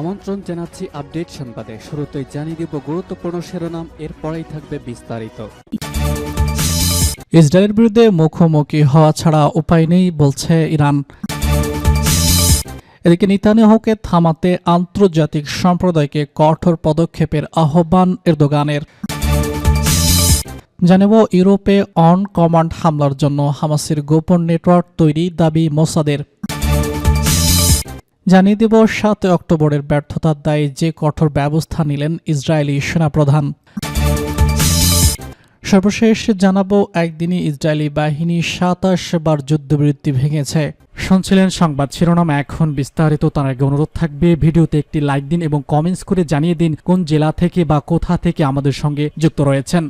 আমন্ত্রণ জানাচ্ছি আপডেট সংবাদে। শুরুতেই জানিয়ে দিব গুরুত্বপূর্ণ শিরোনাম, এরপরেই থাকবে বিস্তারিত। ইসরায়েলের বিরুদ্ধে মুখোমুখি হওয়া ছাড়া উপায় নেই বলছে ইরান। এদিকে নেতানিয়াহুকে থামাতে আন্তর্জাতিক সম্প্রদায়কে কঠোর পদক্ষেপের আহ্বান এরদোগানের। জানাব, ইউরোপে অন কমান্ড হামলার জন্য হামাসের গোপন নেটওয়ার্ক তৈরি দাবি মোসাদের। জানিয়ে দেব সাত অক্টোবরের ব্যর্থতার দায়ে যে কঠোর ব্যবস্থা নিলেন ইসরায়েলি সেনাপ্রধান। সর্বশেষ জানাব, একদিনই ইসরায়েলি বাহিনী সাতাশ বার যুদ্ধবিরতি ভেঙেছে। শুনছিলেন সংবাদ শিরোনাম, এখন বিস্তারিত, তার আগে অনুরোধ থাকবে, ভিডিওতে একটি লাইক দিন এবং কমেন্টস করে জানিয়ে দিন কোন জেলা থেকে বা কোথা থেকে আমাদের সঙ্গে যুক্ত রয়েছেন।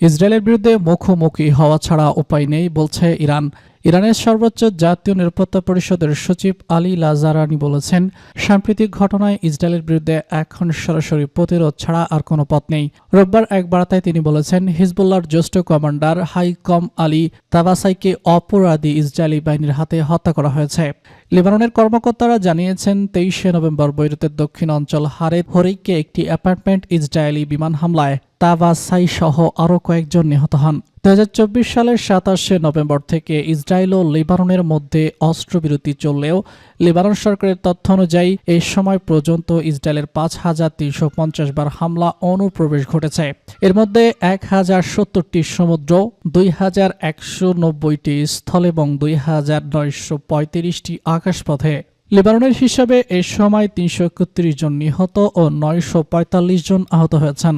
ইসরায়েলের বিরুদ্ধে মুখোমুখি হওয়া ছাড়া উপায় নেই, বলছে ইরান। ইরানের সর্বোচ্চ জাতীয় নিরাপত্তা পরিষদের সচিব আলী লাজারানি বলেছেন, সাম্প্রতিক ঘটনায় ইসরায়েলের বিরুদ্ধে এখন সরাসরি প্রতিরোধ ছাড়া আর কোনো পথ নেই। রোববার এক বার্তায় তিনি বলেছেন, হিজবুল্লাহর জ্যেষ্ঠ কমান্ডার হাইকম আলী তাবাসাইকে অপরাধী ইসরায়েলি বাহিনীর হাতে হত্যা করা হয়েছে। লেবাননের কর্মকর্তারা জানিয়েছেন, তেইশে নভেম্বর বৈরুতের দক্ষিণ অঞ্চল হারে হরিককে একটি অ্যাপার্টমেন্ট ইসরায়েলি বিমান হামলায় তাবাসাই সহ আরও কয়েকজন নিহত হন। দুই হাজার চব্বিশ সালের সাতাশে নভেম্বর থেকে ইসরায়েল ও লেবাননের মধ্যে অস্ত্রবিরতি চললেও লেবানন সরকারের তথ্য অনুযায়ী এই সময় পর্যন্ত ইসরায়েলের পাঁচ হাজার তিনশো পঞ্চাশ বার হামলা অনুপ্রবেশ ঘটেছে। এর মধ্যে এক হাজার সত্তরটি সমুদ্র, দুই হাজার একশো নব্বইটি স্থল এবং দুই হাজার নয়শো পঁয়ত্রিশটি আকাশপথে। লেবাননের হিসাবে এ সময় তিনশো একত্রিশ জন নিহত ও নয়শো পঁয়তাল্লিশ জন আহত হয়েছেন।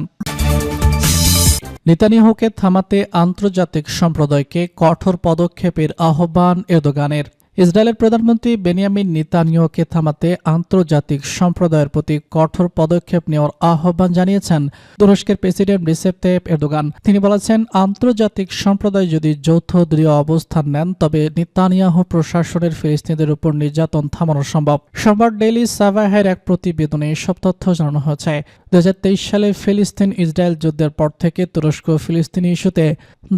নেতানিয়াহুকে থামাতে আন্তর্জাতিক সম্প্রদায়কে কঠোর পদক্ষেপের আহ্বান এরদোগানের। ইসরায়েলের প্রধানমন্ত্রী বেনিয়ামিন নেতানিয়াহুকে থামাতে আন্তর্জাতিক সম্প্রদায়ের প্রতি কঠোর পদক্ষেপ নেওয়ার আহ্বান জানিয়েছেন তুরস্কের প্রেসিডেন্ট রিসেপ তেপ এরদোগান। তিনি বলেছেন, আন্তর্জাতিক সম্প্রদায় যদি যৌথ দৃঢ় অবস্থান নেন, তবে নেতানিয়াহু প্রশাসনের ফিলিস্তিনিদের উপর নির্যাতন থামানো সম্ভব। সোমবার ডেইলি সাভাহের এক প্রতিবেদনে এসব তথ্য জানানো হয়েছে। দু হাজার তেইশ সালে ফিলিস্তিন ইসরায়েল যুদ্ধের পর থেকে তুরস্ক ফিলিস্তিনি ইস্যুতে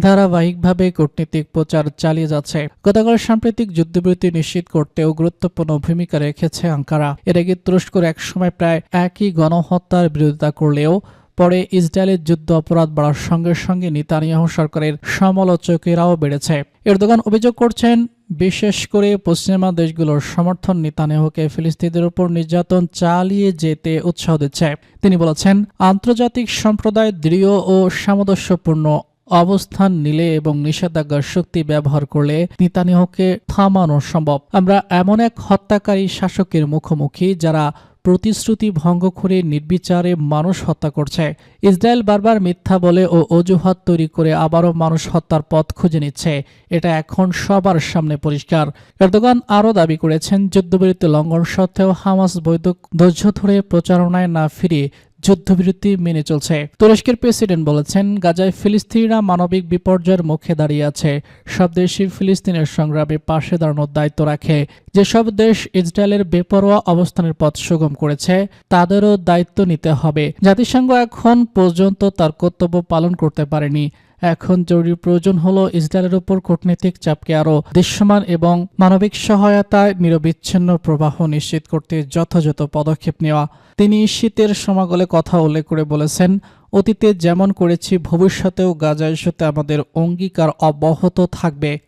ধারাবাহিকভাবে কূটনীতিক প্রচার চালিয়ে যাচ্ছে। গতকাল সাম্প্রতিক যুদ্ধবিরতি নিশ্চিত করতেও গুরুত্বপূর্ণ ভূমিকা রেখেছে আঙ্কারা। এর আগে তুরস্কর একসময় প্রায় একই গণহত্যার বিরোধিতা করলেও পরে ইসরায়েলের যুদ্ধ অপরাধ বাড়ার সঙ্গে সঙ্গে নেতানিয়াহু সরকারের সমালোচকেরাও বেড়েছে। এরদোগান অভিযোগ করছেন বিশেষ করে পশ্চিমা দেশগুলোর সমর্থন নেতানেহকে ফিলিস্তিনিদের উপর নির্যাতন চালিয়ে যেতে উৎসাহ দিচ্ছে। তিনি বলেছেন, আন্তর্জাতিক সম্প্রদায় দৃঢ় ও সামঞ্জস্যপূর্ণ অবস্থান নিলে এবং নিষেধাজ্ঞার শক্তি ব্যবহার করলে নেতানিহকে থামানো সম্ভব। আমরা এমন এক হত্যাকারী শাসকের মুখোমুখি যারা প্রতিশ্রুতি ভঙ্গ করে নির্বিচারে মানুষ হত্যা করছে। ইসরায়েল বারবার মিথ্যা বলে ও অজুহাত তৈরি করে আবারও মানুষ হত্যার পথ খুঁজে নিচ্ছে। এটা এখন সবার সামনে পরিষ্কার। এরদোগান আরও দাবি করেছেন, যুদ্ধবিরতি লঙ্ঘন সত্ত্বেও হামাস বৈধ ধৈর্য ধরে প্রচারণায় না ফিরে যুদ্ধবিরতি মেনে চলছে। তুরস্কের প্রেসিডেন্ট বলেছেন, গাজায় ফিলিস্তিনিরা মানবিক বিপর্যয়ের মুখে দাঁড়িয়ে আছে। সব দেশই ফিলিস্তিনের সংগ্রামে পাশে দাঁড়ানোর দায়িত্ব রাখে। যেসব দেশ ইসরায়েলের বেপরোয়া অবস্থানের পথ সুগম করেছে, তাদেরও দায়িত্ব নিতে হবে। জাতিসংঘ এখন পর্যন্ত তার কর্তব্য পালন করতে পারেনি। এখন জরুরি প্রয়োজন হলো ইসরায়েলের উপর কূটনৈতিক চাপকে আরও দৃশ্যমান এবং মানবিক সহায়তায় নিরবিচ্ছিন্ন প্রবাহ নিশ্চিত করতে যথাযথ পদক্ষেপ নেওয়া। তিনি শীতের সমাগলে কথা উল্লেখ করে বলেছেন, অতীতে যেমন করেছি, ভবিষ্যতেও গাজা ইস্যুতে আমাদের অঙ্গীকার অব্যাহত থাকবে।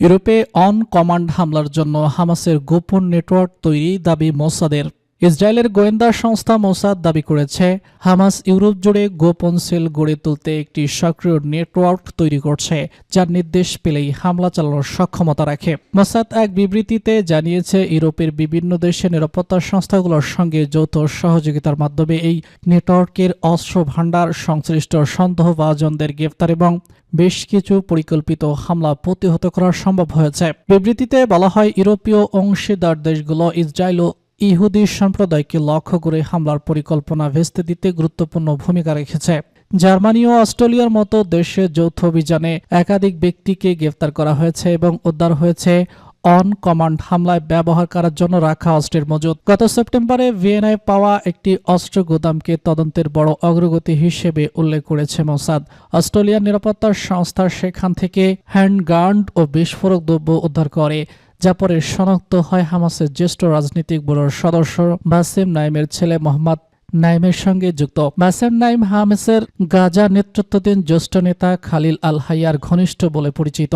ইউরোপে অন কমান্ড হামলার জন্য হামাসের গোপন নেটওয়ার্ক তৈরি দাবি মোসাদের। ইসরায়েলের গোয়েন্দা সংস্থা মোসাদ দাবি করেছে, হামাস ইউরোপ জুড়ে গোপন সেল গড়ে তুলতে একটি সক্রিয় নেটওয়ার্ক তৈরি করছে, যার নির্দেশ পেলেই হামলা চালানোর সক্ষমতা রাখে। মোসাদ এক বিবৃতিতে জানিয়েছে, ইউরোপের বিভিন্ন দেশের নিরাপত্তা সংস্থাগুলোর সঙ্গে যৌথ সহযোগিতার মাধ্যমে এই নেটওয়ার্কের অস্ত্র ভাণ্ডার সংশ্লিষ্ট সন্দেহভাজনদের গ্রেফতার এবং বেশ কিছু পরিকল্পিত হামলা প্রতিহত করা সম্ভব হয়েছে। বিবৃতিতে বলা হয়, ইউরোপীয় অংশীদার দেশগুলো ইসরায়েল ও ইহুদি সম্প্রদায়কে লক্ষ্য করে হামলার পরিকল্পনা ভেস্তে দিতে গুরুত্বপূর্ণ ভূমিকা রেখেছে। জার্মানি ও অস্ট্রেলিয়ার মতো দেশে যৌথ অভিযানে একাধিক ব্যক্তিকে গ্রেফতার করা হয়েছে এবং উদ্ধার হয়েছে অন কমান্ড হামলায় ব্যবহার করার জন্য রাখা অস্ত্রের মজুদ। গত সেপ্টেম্বরে ভিয়েনায় পাওয়া একটি অস্ত্র গোদামকে তদন্তের বড় অগ্রগতি হিসেবে উল্লেখ করেছে মোসাদ। অস্ট্রেলিয়ার নিরাপত্তা সংস্থা সেখান থেকে হ্যান্ডগার্ড ও বিস্ফোরক দ্রব্য উদ্ধার করে। যা পরে শনাক্ত হয় হামাসের জ্যেষ্ঠ রাজনীতিক ব্যুরোর সদস্য বাসিম নাইমের ছেলে মোহাম্মদ নাইমের সঙ্গে যুক্ত। বাসেম নাইম হামেসের গাজা নেতৃত্বাধীন জ্যেষ্ঠ নেতা খালিল আল হাইয়ার ঘনিষ্ঠ বলে পরিচিত।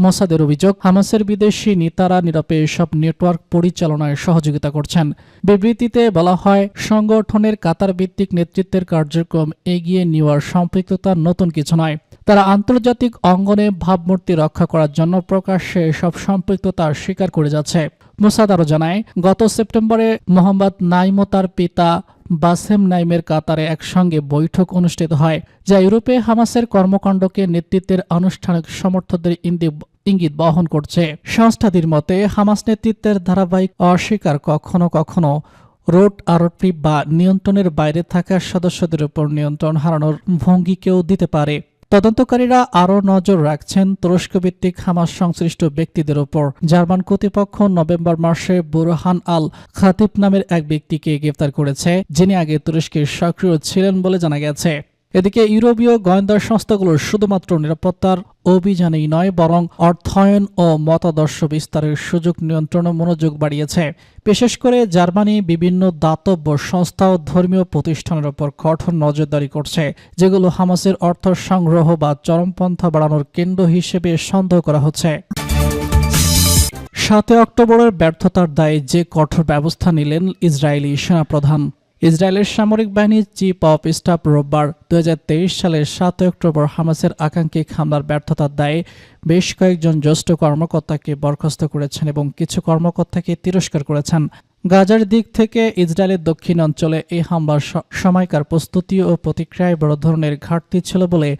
মোসাদের অভিযোগ, হামাসের বিদেশি নেতারা নিরপে এসব নেটওয়ার্ক পরিচালনায় সহযোগিতা করছেন। বিবৃতিতে বলা হয়, সংগঠনের কাতার ভিত্তিক নেতৃত্বের কার্যক্রম এগিয়ে নেওয়ার সম্পৃক্ততা নতুন কিছু নয়। তারা আন্তর্জাতিক অঙ্গনে ভাবমূর্তি রক্ষা করার জন্য প্রকাশ্যে এসব সম্পৃক্ততা স্বীকার করে যাচ্ছে। মোসাদ আরও জানায়, গত সেপ্টেম্বরে মোহাম্মদ নাইম তার পিতা বাসেম নাইমের কাতারে একসঙ্গে বৈঠক অনুষ্ঠিত হয়, যা ইউরোপে হামাসের কর্মকাণ্ডকে নেতৃত্বের আনুষ্ঠানিক সমর্থকদের ইন্দি- ইঙ্গিত বহন করছে। সংস্থাটির মতে, হামাস নেতৃত্বের ধারাবাহিক অস্বীকার কখনো কখনো রোড আরোপি বা নিয়ন্ত্রণের বাইরে থাকা সদস্যদের উপর নিয়ন্ত্রণ হারানোর ভঙ্গিকেও দিতে পারে। তদন্তকারীরা আরও নজর রাখছেন তুরস্কভিত্তিক হামাস সংশ্লিষ্ট ব্যক্তিদের ওপর। জার্মান কর্তৃপক্ষ নভেম্বর মাসে বুরহান আল খাতিব নামের এক ব্যক্তিকে গ্রেফতার করেছে, যিনি আগে তুরস্কের সক্রিয় ছিলেন বলে জানা গেছে। এদিকে ইউরোপীয় গোয়েন্দা সংস্থাগুলোর শুধুমাত্র নিরাপত্তার অভিযানেই নয়, বরং অর্থায়ন ও মতাদর্শ বিস্তারের সুযোগ নিয়ন্ত্রণে মনোযোগ বাড়িয়েছে। বিশেষ করে জার্মানি বিভিন্ন দাতব্য সংস্থা ও ধর্মীয় প্রতিষ্ঠানের ওপর কঠোর নজরদারি করছে, যেগুলো হামাসের অর্থ সংগ্রহ বা চরমপন্থা বাড়ানোর কেন্দ্র হিসেবে সন্দেহ করা হচ্ছে। সাতই অক্টোবরের ব্যর্থতার দায়ে যে কঠোর ব্যবস্থা নিলেন ইসরায়েলি সেনাপ্রধান। ইসরায়েলের সামরিক বাহিনীর চিফ অফ স্টাফ রোববার দু হাজার তেইশ সালের সাত অক্টোবর হামাসের আকাঙ্ক্ষিক হামলার ব্যর্থতার দায়ে বেশ কয়েকজন জ্যেষ্ঠ কর্মকর্তাকে বরখাস্ত করেছেন এবং কিছু কর্মকর্তাকে তিরস্কার করেছেন। গাজার দিক থেকে ইসরায়েলের দক্ষিণ অঞ্চলে এই হামলার সময়কার প্রস্তুতি ও প্রতিক্রিয়ায় বড় ধরনের ঘাটতি ছিল বলে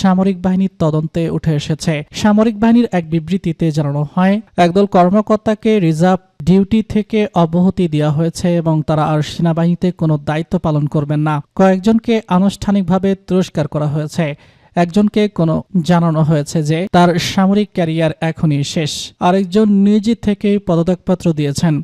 সামরিক বাহিনীর তদন্তে উঠে এসেছে। সামরিক বাহিনীর এক বিবৃতিতে জানানো হয়, একদল কর্মকর্তাকে রিজার্ভ ডিউটি থেকে অব্যাহতি দেওয়া হয়েছে এবং তারা আর সেনাবাহিনীতে কোনো দায়িত্ব পালন করবেন না। কয়েকজনকে আনুষ্ঠানিকভাবে তিরস্কার করা হয়েছে। একজনকে কোনো জানানো হয়েছে যে তার সামরিক ক্যারিয়ার এখনই শেষ। আরেকজন নিজে থেকেই পদত্যাগপত্র দিয়েছেন।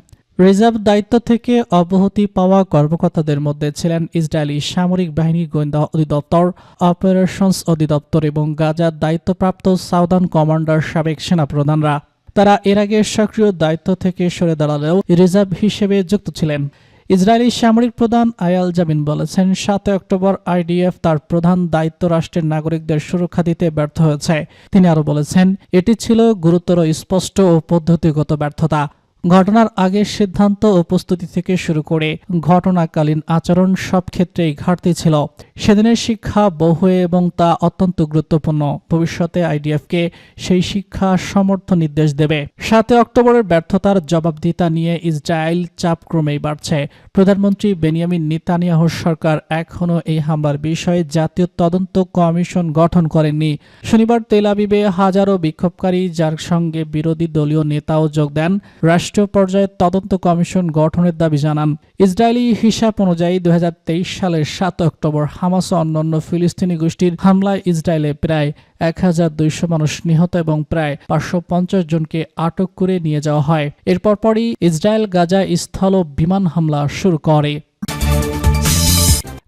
রিজার্ভ দায়িত্ব থেকে অব্যাহতি পাওয়া কর্মকর্তাদের মধ্যে ছিলেন ইসরায়েলি সামরিক বাহিনী গোয়েন্দা অধিদপ্তর, অপারেশনস অধিদপ্তর এবং গাজার দায়িত্বপ্রাপ্ত সাউদার্ন কমান্ডার সাবেক সেনাপ্রধানরা। তারা এর আগে সক্রিয় দায়িত্ব থেকে সরে দাঁড়ালেও রিজার্ভ হিসেবে যুক্ত ছিলেন। ইসরায়েলি সামরিক প্রধান আয়াল জামিন বলেছেন সাত অক্টোবর আইডিএফ তার প্রধান দায়িত্ব রাষ্ট্রের নাগরিকদের সুরক্ষা দিতে ব্যর্থ হয়েছে। তিনি আরও বলেছেন, এটি ছিল গুরুতর, স্পষ্ট ও পদ্ধতিগত ব্যর্থতা। ঘটনার আগের সিদ্ধান্ত ও প্রস্তুতি থেকে শুরু করে ঘটনাকালীন আচরণ সব ক্ষেত্রেই ঘাটতি ছিল। সেদিনের শিক্ষা বহু এবং তা অত্যন্ত গুরুত্বপূর্ণ। ভবিষ্যতে আইডিএফকে সেই শিক্ষা সমর্থ নির্দেশ দেবে। সাতই অক্টোবরের ব্যর্থতার জবাবদিতা নিয়ে ইসরায়েল চাপ ক্রমেই বাড়ছে। প্রধানমন্ত্রী বেনিয়ামিন নেতানিয়াহুর সরকার এখনও এই হামলার বিষয়ে জাতীয় তদন্ত কমিশন গঠন করেননি। শনিবার তেল আবিবে হাজারো বিক্ষোভকারী যার সঙ্গে বিরোধী দলীয় নেতাও যোগ দেন। রাষ্ট্রীয় পর্যায়ে তদন্ত কমিশন গঠনের দাবি জানান। ইসরায়েলি হিসাব অনুযায়ী দু হাজার তেইশ সালের সাত অক্টোবর হামাস ও অন্যান্য ফিলিস্তিনি গোষ্ঠীর হামলায় ইসরায়েলে প্রায় এক হাজার দুইশো মানুষ নিহত এবং প্রায় পাঁচশো পঞ্চাশ জনকে আটক করে নিয়ে যাওয়া হয়। এরপর পরই ইসরায়েল গাজা স্থল ও বিমান হামলা শুরু করে।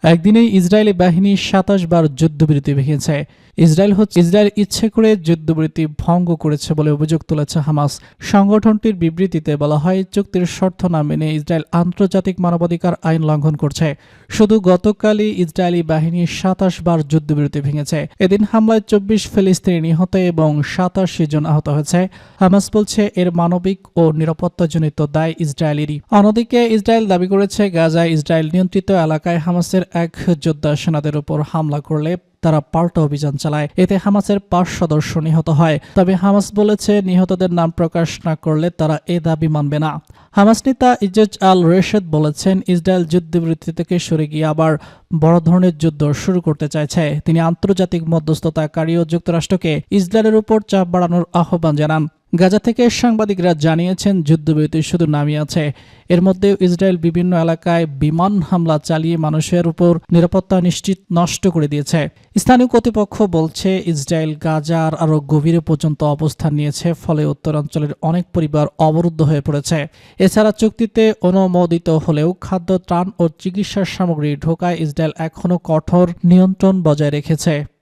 একদিনেই ইসরায়েলি বাহিনী সাতাশ বার যুদ্ধবিরতি ভেঙেছে। ইসরায়েল হচ্ছে ইসরায়েল ইচ্ছে করে যুদ্ধবিরতি ভঙ্গ করেছে বলে অভিযোগ তুলেছে হামাস। সংগঠনটির বিবৃতিতে বলা হয়, চুক্তির শর্ত না মেনে ইসরায়েল আন্তর্জাতিক মানবাধিকার আইন লঙ্ঘন করছে। শুধু গতকালই ইসরায়েলি বাহিনী সাতাশ বার যুদ্ধবিরতি ভেঙেছে। এদিন হামলায় চব্বিশ ফিলিস্তিনি নিহত এবং সাতাশি জন আহত হয়েছে। হামাস বলছে, এর মানবিক ও নিরাপত্তাজনিত দায় ইসরায়েলেরই। অন্যদিকে ইসরায়েল দাবি করেছে, গাজায় ইসরায়েল নিয়ন্ত্রিত এলাকায় হামাসের এক যোদ্ধা সেনাদের উপর হামলা করলে তারা পাল্টা অভিযান চালায়। এতে হামাসের পাঁচ সদস্য নিহত হয়। তবে হামাস বলেছে, নিহতদের নাম প্রকাশ না করলে তারা এ দাবি মানবে না। হামাস নেতা ইজেজ আল রেশেদ বলেছেন, ইসরায়েল যুদ্ধবৃত্তি থেকে সরে গিয়ে আবার বড় ধরনের যুদ্ধ শুরু করতে চাইছে। তিনি আন্তর্জাতিক মধ্যস্থতাকারী ও যুক্তরাষ্ট্রকে ইসরায়েলের উপর চাপ বাড়ানোর আহ্বান জানান। গাজা থেকে সাংবাদিকরা জানিয়েছেন, যুদ্ধবিরতি শুধু নামিয়ে আছে। এর মধ্যে ইসরায়েল বিভিন্ন এলাকায় বিমান হামলা চালিয়ে মানুষের উপর নিরাপত্তা নিশ্চিত নষ্ট করে দিয়েছে। স্থানীয় কর্তৃপক্ষ বলছে, ইসরায়েল গাজার আরও গভীরে পর্যন্ত অবস্থান নিয়েছে, ফলে উত্তরাঞ্চলের অনেক পরিবার অবরুদ্ধ হয়ে পড়েছে। এছাড়া চুক্তিতে অনুমোদিত হলেও খাদ্য, ত্রাণ ও চিকিৎসার সামগ্রী ঢোকায় ইসরায়েল এখনও কঠোর নিয়ন্ত্রণ বজায় রেখেছে।